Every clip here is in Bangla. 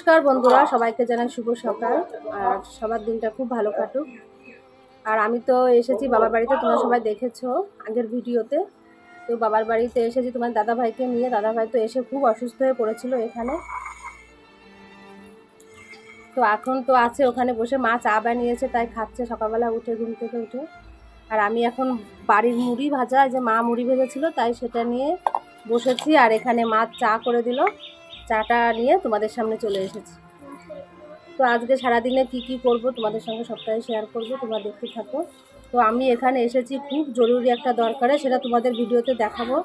নমস্কার বন্ধুরা, সবাইকে জানাই শুভ সকাল। আর সবার দিনটা খুব ভালো কাটুক। আর আমি তো এসেছি বাবার বাড়িতে, তোমরা সবাই দেখেছ আগের ভিডিওতে। তো বাবার বাড়িতে এসেছি তোমার দাদা ভাইকে নিয়ে। দাদা ভাই তো এসে খুব অসুস্থ হয়ে পড়েছিল এখানে। তো এখন তো আছে ওখানে বসে, মা চা বানিয়েছে, তাই খাচ্ছে সকালবেলা উঠে, ঘুম থেকে উঠে। আর আমি এখন বাড়ির মুড়ি ভাজা যে মা মুড়ি ভেজেছিল, তাই সেটা নিয়ে বসেছি। আর এখানে মা চা করে দিল। চাটা নিয়ে তোমাদের সামনে চলে এসেছি। তো আজকে সারাদিনে কি কি করব তোমাদের সঙ্গে সপ্তাহে শেয়ার করব, তোমরা দেখতে থাকো। তো আমি এখানে এসেছি খুব জরুরি একটা দরকারে, সেটা তোমাদের ভিডিওতে দেখাবো।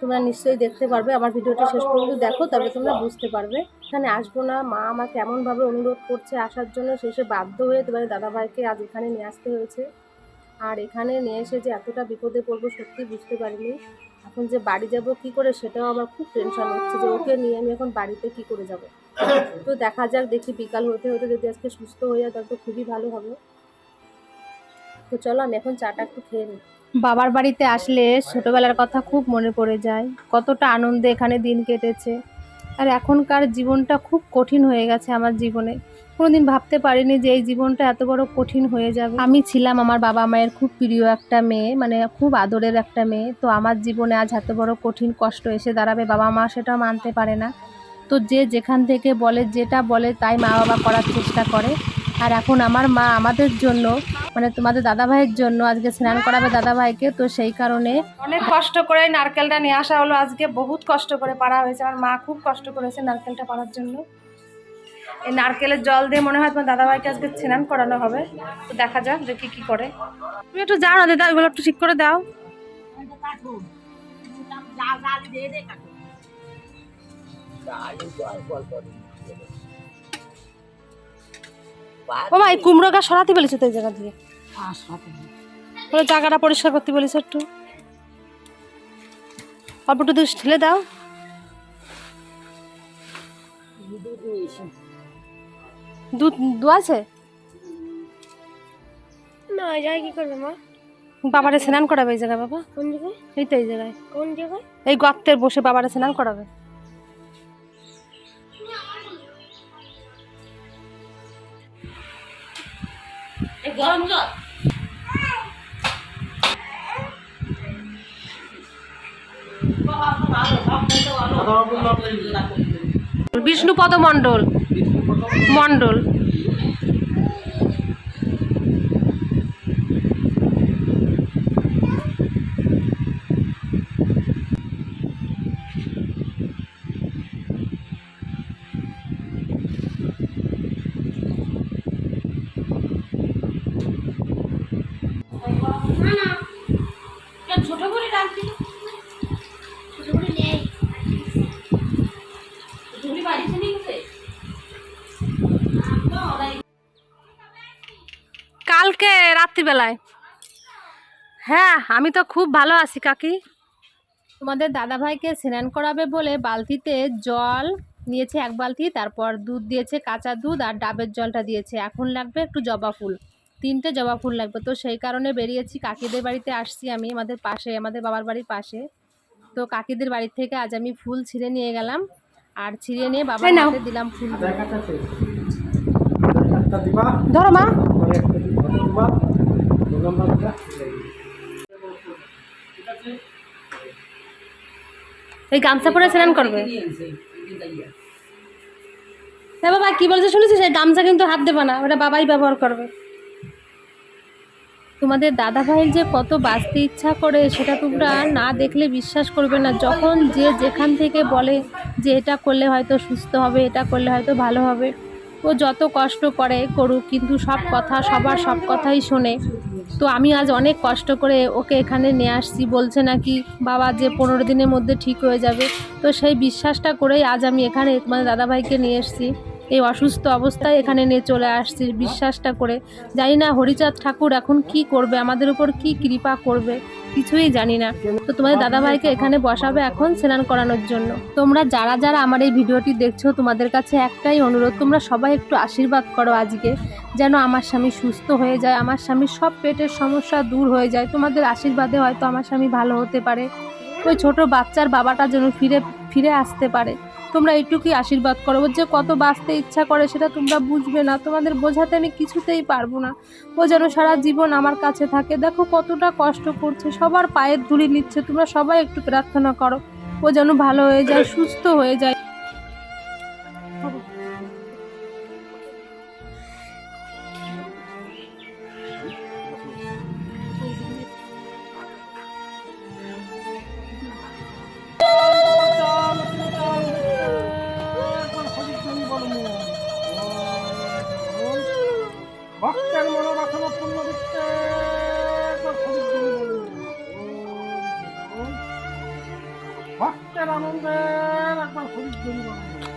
তোমরা নিশ্চয়ই দেখতে পারবে, আমার ভিডিওটা শেষ পর্যন্ত দেখো তবে তোমরা বুঝতে পারবে। এখানে আসব না, মা আমাকে কেমনভাবে অনুরোধ করছে আসার জন্য শেষে বাধ্য হয়ে তোমাদের দাদাভাইকে আজ এখানে নিয়ে আসতে হয়েছে। আর এখানে নিয়ে এসে যে এতটা বিপদে পড়ব, সত্যি বুঝতে পারিনি। এখন যে বাড়ি যাব কি করে সেটাও আমার খুব টেনশন হচ্ছে যে ওকে নিয়ে আমি এখন বাড়িতে কি করে যাব। তো দেখা যাক দেখি বিকাল হতে হতে যদি আজকে সুস্থ হয়ে যায় তাহলে তো খুবই ভালো হবে। তো চলো আমি এখন চাটা একটু খেয়ে নিই। বাবার বাড়িতে আসলে ছোটবেলার কথা খুব মনে পড়ে যায়। কতটা আনন্দে এখানে দিন কেটেছে। আর এখনকার জীবনটা খুব কঠিন হয়ে গেছে আমার জীবনে। কোনোদিন ভাবতে পারিনি যে এই জীবনটা এত বড় কঠিন হয়ে যাবে। আমি ছিলাম আমার বাবা মায়ের খুব প্রিয় একটা মেয়ে মানে খুব আদরের একটা মেয়ে। তো আমার জীবনে আজ এত বড় কঠিন কষ্ট এসে দাঁড়াবে, বাবা মা সেটা মানতে পারে না। তো যে যেখান থেকে বলে, যেটা বলে তাই মা বাবা করার চেষ্টা করে। আর এখন আমার মা আমাদের জন্য মানে তোমাদের দাদা ভাইয়ের জন্য আজকে স্নান করাবে দাদা ভাইকে তো সেই কারণে অনেক কষ্ট করে নারকেলটা নিয়ে আসা হলো। আজকে বহুত কষ্ট করে পাড়া হয়েছে। আমার মা খুব কষ্ট করেছে নারকেলটা পাড়ার জন্য। এই নারকেলের জল দিয়ে মনে হয় তোমার দাদাভাইকে আজকে স্নান করানো হবে। তো দেখা যাক দেখি কি করে। তুমি একটু যাও না দাদা ওইগুলো একটু ঠিক করে দাও। ও ভাই কুমড়ো গাছ সরাতে বলেছে তো এই জায়গা দিয়ে ওই জায়গাটা পরিষ্কার করতে বলেছে একটু। অল্প একটু দুধ ঢেলে দাও। দুধ দু আছে? না যাই কি করবে মা? বাবারে স্নান করাবে এই জায়গায় বাবা। কোন জায়গায়? এই তো এই জায়গায়। কোন জায়গায়? এই গর্তের বসে বাবারে স্নান করাবে। গরম জল। বিষ্ণুপদ মণ্ডল। মণ্ডল ছোট করে ডাকছি ছোট করে নেই ঝুড়ি বাড়িতে নিয়ে গেছে কালকে রাত্রিবেলায়। হ্যাঁ আমি তো খুব ভালো আছি কাকি। তোমাদের দাদাভাইকে স্নান করাবে বলে বালতিতে জল নিয়েছে এক বালতি তারপর দুধ দিয়েছে কাঁচা দুধ আর ডাবের জলটা দিয়েছে। এখন লাগবে একটু জবা ফুল তিনটে জবা ফুল লাগবে। তো সেই কারণে বেরিয়েছি কাকিদের বাড়িতে আসছি আমি আমাদের পাশে আমাদের বাবার বাড়ির পাশে। তো কাকিদের বাড়ি থেকে আজ আমি ফুল ছিঁড়ে নিয়ে গেলাম আর ছিঁড়ে নিয়ে বাবার হাতে দিলাম ফুল একটা ধরো মা। একটা দিবা দিবা দু নম্বরটা এই গামছা পরে স্নান করবে? হ্যাঁ বাবা, কি বলছে শুনেছিস? সেই গামছা কিন্তু হাত দেবে না, ওটা বাবাই ব্যবহার করবে। তোমাদের দাদা ভাইয়ের যে কত বাঁচতে ইচ্ছা করে, সেটা তোমরা না দেখলে বিশ্বাস করবে না। যখন যে যেখান থেকে বলে যে এটা করলে হয়তো সুস্থ হবে, এটা করলে হয়তো ভালো হবে। ও যত কষ্ট করে করুক, কিন্তু সব কথা, সবার সব কথাই শোনে। তো আমি আজ অনেক কষ্ট করে ওকে এখানে নিয়ে আসছি, বলছে নাকি, বাবা, যে পনেরো দিনের মধ্যে ঠিক হয়ে যাবে। তো সেই বিশ্বাসটা করেই আজ আমি এখানে মানে দাদাভাইকে নিয়ে এসেছি। এই অসুস্থ অবস্থায় এখানে নিয়ে চলে আসছি, বিশ্বাসটা করে। জানি না হরিচাঁদ ঠাকুর এখন কি করবে, আমাদের উপর কি কৃপা করবে, কিছুই জানি না। তো তোমাদের দাদাভাইকে এখানে বসাবে এখন স্নান করানোর জন্য। তোমরা যারা যারা আমার এই ভিডিওটি দেখছ, তোমাদের কাছে একটাই অনুরোধ, তোমরা সবাই একটু আশীর্বাদ করো আজকে, যেন আমার স্বামী সুস্থ হয়ে যায়, আমার স্বামীর সব পেটের সমস্যা দূর হয়ে যায়। তোমাদের আশীর্বাদে হয়তো আমার স্বামী ভালো হতে পারে। ওই ছোট বাচ্চার বাবাটা যেন ফিরে ফিরে আসতে পারে। তোমরা এটুকুই আশীর্বাদ করো। যে কত বাঁচতে ইচ্ছা করে সেটা তোমরা বুঝবে না। তোমাদের বোঝাতে আমি কিছুতেই পারব না। ও যেন সারা জীবন আমার কাছে থাকে। দেখো কতটা কষ্ট করছে। সবার পায়ের ধুলি নিচ্ছে। তোমরা সবাই একটু প্রার্থনা করো। ও যেন ভালো হয়ে যায়, সুস্থ হয়ে যায়। আনন্দের একবার হরিদ্বারে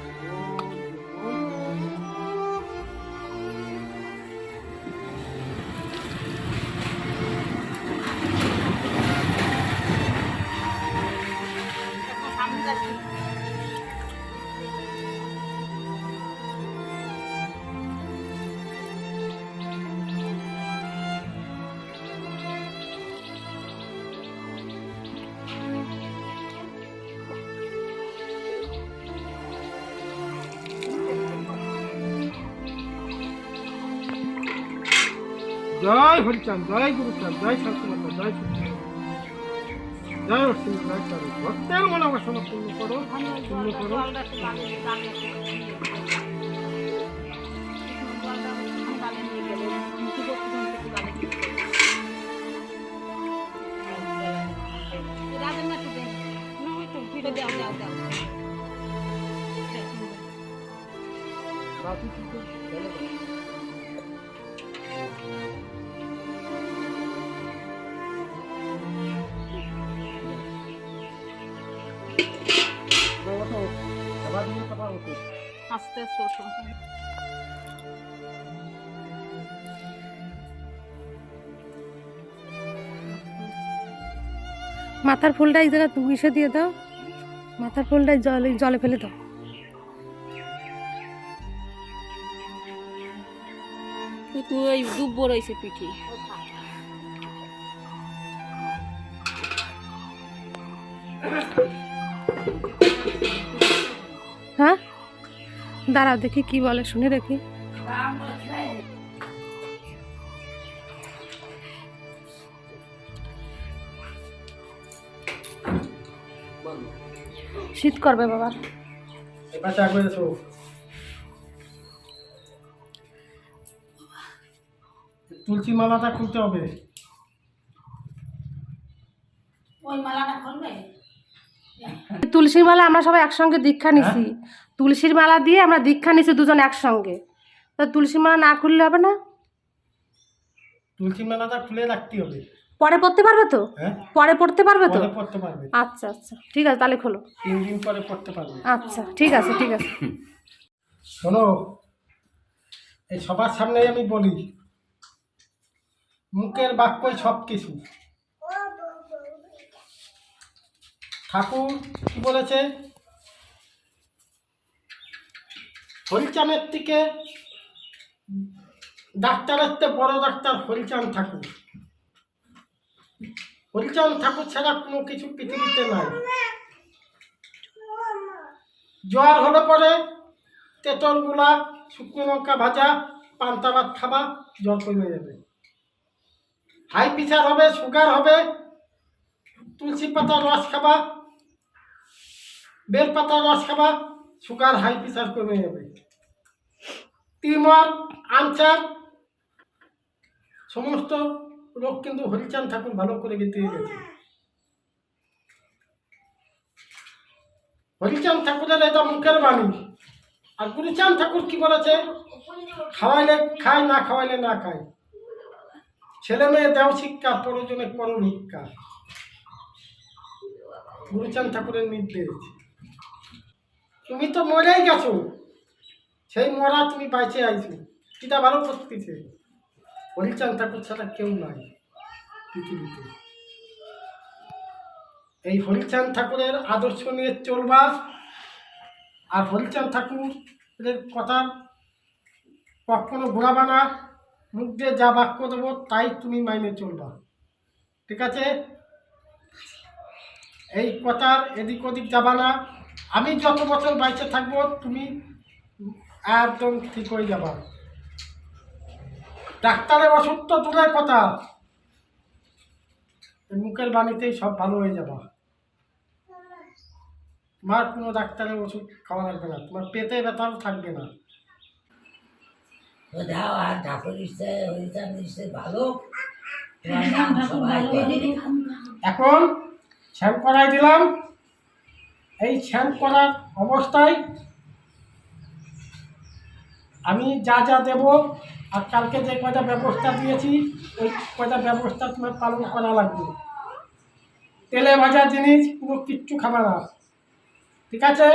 জয় হরিচাঁদ, জয় গুরুচাঁদ, জয় শান্তিমাতা জয় সত্যি জয় অশ্বিনী জয় চারু ভক্তের মনোবাসনা পূর্ণ করো পূর্ণ করো। রাধু কিন্তু আস্তে আস্তে ওঠো। মাথার ফুলটা এই জায়গায় মিশে দিয়ে দাও। মাথার ফুলটা জলে জলে ফেলে দাও। তুই ওই রয়েছে পিঠে। হ্যাঁ দাঁড়াও দেখি কি বলে শুনে দেখি। শীত করবে বাবা। তুলসী মালাটা খুলতে হবে। ওই মালাটা খুলবে? তুলসীর মালা আমরা সবাই একসঙ্গে দীক্ষা নিছি। তুলসীর মালা দিয়ে আমরা দীক্ষা নিছি দুজন একসঙ্গে। তা তুলসী মালা না খুললে হবে না? তুলসী মালাটা খুলে রাখতে হবে। পরে পড়তে পারবে তো? হ্যাঁ। পরে পড়তে পারবে তো? পড়তে পারবে। আচ্ছা আচ্ছা। ঠিক আছে তাহলে খোলো। তিন দিন পরে পড়তে পারবে। আচ্ছা ঠিক আছে ঠিক আছে। শোনো এই সবার সামনে আমি বলি মুখের বাক্যই সব কিছু ঠাকুর কি বলেছে? হরিচাঁদের থেকে ডাক্তারের থেকে বড় ডাক্তার হরিচাঁদ ঠাকুর। হরিচাঁদ ঠাকুর ছাড়া কোনো কিছু পৃথিবীতে নাই। জ্বর হলে পরে তেঁতলগুলা শুকনো লঙ্কা ভাজা, পান্তা ভাত খাবা, জ্বর কমে যাবে। হাই প্রেশার হবে, সুগার হবে, তুলসী পাতার রস খাবা, বেল পাতার রস খাবা সুগার হাই প্রেশার কমে যাবে। টিউমার আনসার সমস্ত রোগ কিন্তু হরিচাঁদ ঠাকুর ভালো করে দিয়ে গেছে হরিচাঁদ ঠাকুরের এটা মুখের বাণী। আর গুরুচাঁদ ঠাকুর কি বলেছে? খাওয়াইলে খায়, না খাওয়াইলে না খায়। ছেলে মেয়ে দেও শিক্ষা প্রয়োজনে করো শিক্ষা গুরুচাঁদ ঠাকুরের নির্দেশ। তুমি তো মরেই গেছো। সেই মরা তুমি বাইচে আইছো। এটা ভালো করতেছে হরিচাঁদ ঠাকুর ছাড়া কেউ নাই পৃথিবীতে। এই হরিচাঁদ ঠাকুরের আদর্শ নিয়ে চলবা আর হরিচাঁদ ঠাকুরের কথা কখনো ঘোরাবা না মুখ দিয়ে যা বাক্য দেবো, তাই তুমি মাইনে চলবা। ঠিক আছে? এই কথার এদিক ওদিক যাবা না। আমি যত বছর বাইচে থাকব তুমি একদম ঠিক হয়ে যাবা। ডাক্তারের ওষুধ তো দূরের কথা। মুখের বাণীতেই সব ভালো হয়ে যাবা। তোমার কোনো ডাক্তারের ওষুধ খাওয়া লাগবে না। তোমার পেটে ব্যথাও থাকবে না। দাও আর ঠাকুর ভালো। এখন শ্যাম করাই দিলাম। এই শ্যাম করার অবস্থায় আমি যা যা দেব, আর কালকে যে কয়টা ব্যবস্থা দিয়েছি, ওই কয়টা ব্যবস্থা তোমার পালন করা লাগবে। তেলে ভাজা জিনিস, কোনো কিচ্ছু খাবা না। ঠিক আছে?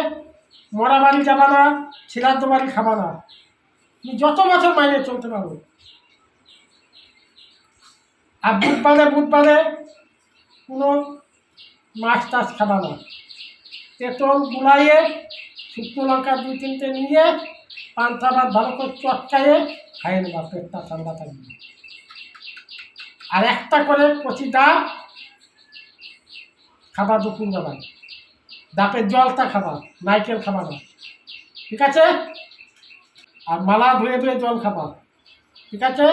মরা বাড়ি যাবা না ছিলাদ্দ বাড়ি খাবা না। তুমি যত বছর মাইনে চলতে পারো। আর বুধবারে বুধবারে কোনো মাছ টাছ খাবা না। তেঁতল গুলাইয়ে শুকনো লঙ্কা দুই তিনটে নিয়ে পান্তা ভাত ভালো করে চটকায়ে খাইয়ে নেবা পেটটা ঠান্ডা থাকবে। আর একটা করে কচি ডাব খাবা দুপুর বেলায় ডাবের জলটা খাবা নাইকেল খাবা না। ঠিক আছে? আর মালা ধুয়ে ধুয়ে জল খাবা। ঠিক আছে?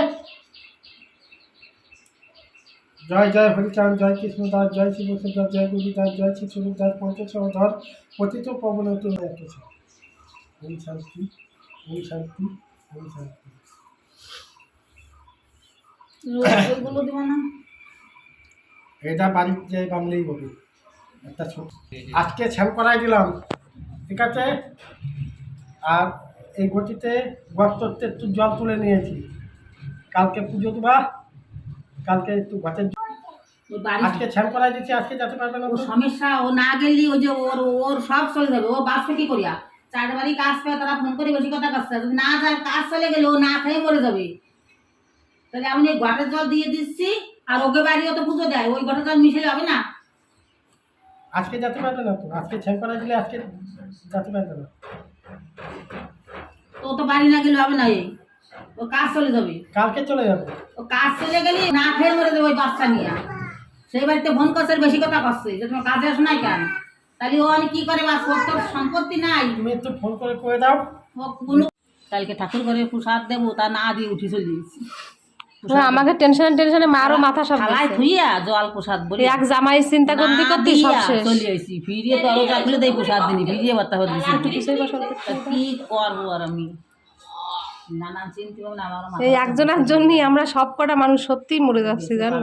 জয় জয় হরিচাঁদ জয় কৃষ্ণদাস জয় শিবসুদাস জয় গুরুদাস জয় শিশুদাস পঞ্চসহধর পতিত পবনত রেখেছে ওম শান্তি ওম শান্তি ওম শান্তি। এটা বাড়ির যে বাংলেই হবে একটা ছোট। আজকে ছ্যাম করাই দিলাম ঠিক আছে? আর এই গতিতে গর্ততে একটু জল তুলে নিয়েছি। কালকে পুজো দেবা? কালকে একটু ঘটের আজকে ছ্যাম করাই দিচ্ছি আজকে যেতে পারবে না ও? সমস্যা ও না গেলি ওই যে ওর ওর সব চলে যাবে ও বাঁচবে কি করিয়া? চার বাড়ি কাজ পেয়ে তারা ফোন করে বেশি কথা কাজছে যদি না যায় কাজ চলে গেলে ও না খেয়ে মরে যাবে। তাহলে আমি এই ঘটের জল দিয়ে দিচ্ছি আর ওকে বাড়িও তো পুজো দেয় ওই ঘটের জল মিশে যাবে না। আজকে যেতে পারবে না তো? আজকে ছ্যাম করাই দিলে আজকে যেতে পারবে না। তো ও তো বাড়ি না গেলে হবে না এই। ও কাজ চলে যাবে। কালকে চলে যাবে। ও কাজ চলে গেলে না খেয়ে মরে যাবে ওই বাচ্চা নিয়ে। সেই বাড়িতে ফোন করছে বেশি কথা করছে যে তোমার কাজে আসো নাই কেন? তাহলে ও আমি কি করে বাস সম্পত্তি নাই। তুমি একটু ফোন করে করে দাও। কোনো কালকে ঠাকুর ঘরে প্রসাদ দেবো তা না দিয়ে উঠি চলে দিয়েছি আমাকে টেনশনে টেনশনে মারও মাথা সব দিচ্ছে। ধুইয়া জল প্রসাদ বলি। এক জামাই চিন্তা করতে করতে সব শেষ। চলে আইছি ফিরিয়ে তো আরও চাকলে দেই প্রসাদ দিনি ফিরিয়ে বার্তা হতে দিছি। তা কি করব আর আমি নানান চিন্তা ভাবনা আমারও মাথা এই একজনের জন্যই আমরা সব কটা মানুষ সত্যিই মরে যাচ্ছি জানো?